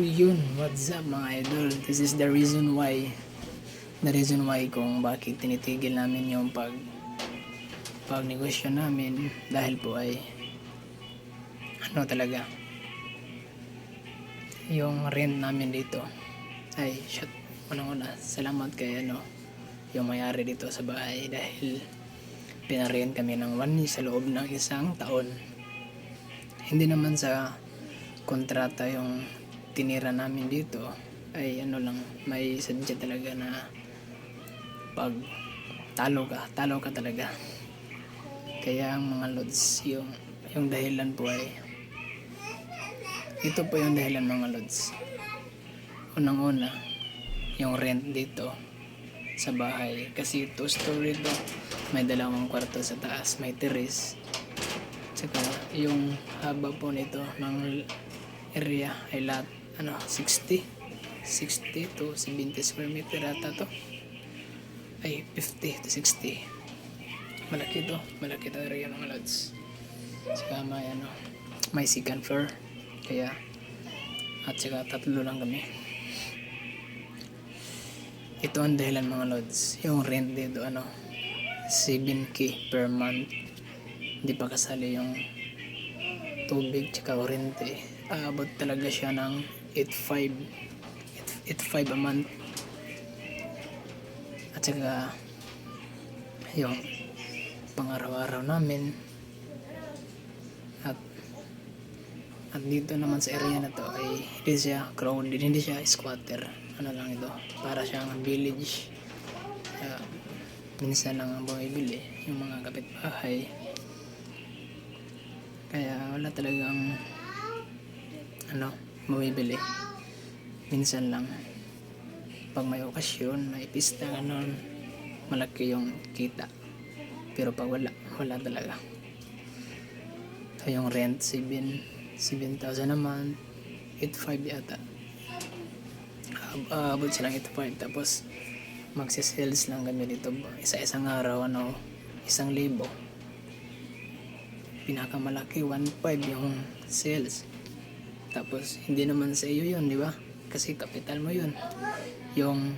Yun, what's up mga idol? This is the reason why the reason why kung bakit tinitigil namin yung pag pag negosyo namin dahil po ay ano talaga yung rent namin dito ay shit unang una salamat kay ano yung mayari dito sa bahay dahil pinarent kami ng one year sa loob ng isang taon hindi naman sa kontrata yung tinira namin dito ay ano lang may sadya talaga na pag talo ka talo ka talaga. Kaya ang mga lods yung yung dahilan po ay ito po yung dahilan mga lods. Unang una yung rent dito sa bahay. Kasi two story to may dalawang kwarto sa taas may terrace. Tsaka yung haba po nito ng area ay lahat ano 60 60 to 70 square meter ata to. Ay 50 to 60 malaki to. Malaki to area mga lods saka may ano may second floor. Kaya at saka tatlo lang kami. Ito ang dahilan mga lods yung rent dito ano 7k per month. Hindi pa kasali yung tubig tsaka kuryente aabot talaga siya ng 8.5 8.5 a month. At saka yung pang-araw-araw namin. At at dito naman sa area na to ay hindi siya crowded hindi siya squatter. Ano lang ito para siyang village. Kaya minsan lang ang bumibili yung mga kapitbahay. Kaya wala talagang ano, bumibili. Minsan lang. Pag may okasyon, may pista, ganon, malaki yung kita. Pero pag wala, wala talaga. So yung rent, 7, 7,000 a month, 8,500 yata. Ab- Abot silang 8,500. Tapos, magsisales lang kami dito. Isa-isang araw, ano, isang libo pinakamalaki 1.5 yung sales tapos hindi naman sa iyo yun di ba? Kasi kapital mo yun. Yung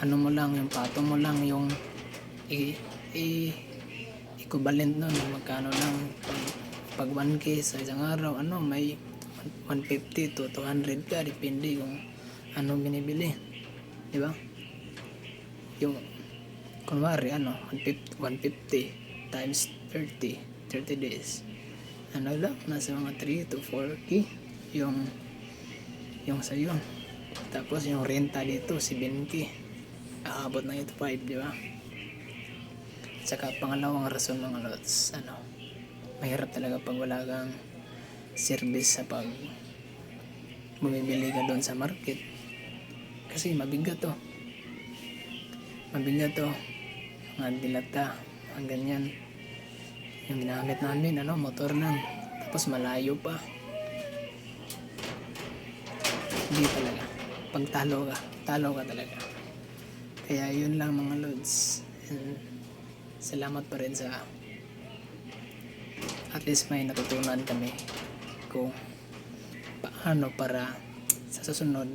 ano mo lang yung pato mo lang yung i, i equivalent nun magkano lang. Pag, pag 1k sa isang araw ano may 150 to 200 ka depende yung ano binibili di ba? Yung kunwari ano 150, 150 times 30 30 days. Ano lang nasa mga 3 to 4k yung yung sa'yo. Tapos yung renta dito 7k aabot na ito 5 di ba? Saka pangalawang rason mga lots ano mahirap talaga pag wala kang service sa pag bumibili ka doon sa market. Kasi mabigat to mabigat to mga dilata mga ganyan. Yung ginamit namin ano motor lang tapos malayo pa hindi talaga. Pag talo ka talo ka talaga. Kaya yun lang mga lods. And salamat pa rin sa at least may natutunan kami kung paano para sa susunod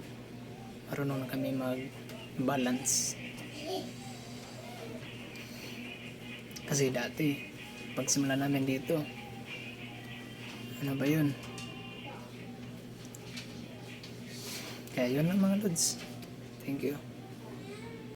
marunong na kami mag balance kasi dati pagsimula namin dito ano ba yun kaya yun lang mga lods. Thank you